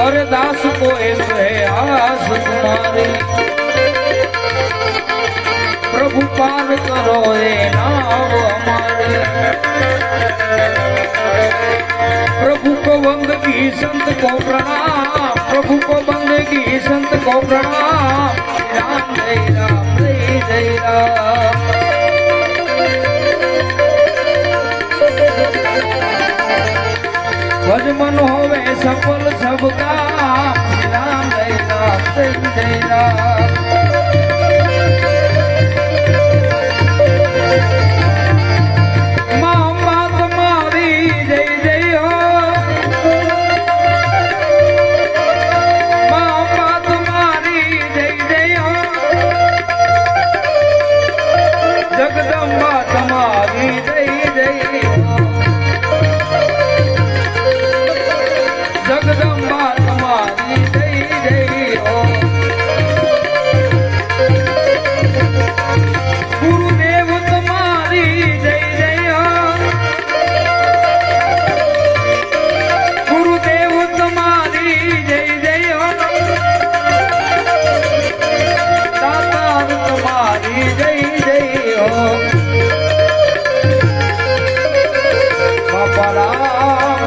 અરદાસ કોએ આસ કુમારે પ્રભુ પાર કરો એ નામ અમારે. પ્રભુ કો વંદગી સંત કો પ્રણામ. પ્રભુ કો વંદગી સંત કો પ્રણામ. રામ જય રામ, જય જય રામ. સફલ કા રામ જય રામ જય રામ.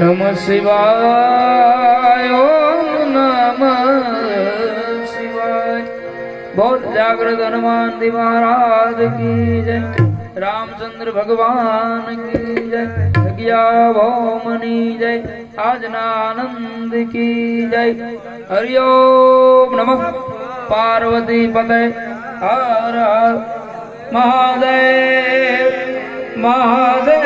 नम शिवाय, ओम नम शिवाय बहुत जागृत हनुमान जी महाराज की जय। रामचंद्र भगवान की जय। प्रज्ञा भौमनी जय। आजनानंद की जय। हरिओम नम। पार्वती पते। हर हर महादेव। महादेव।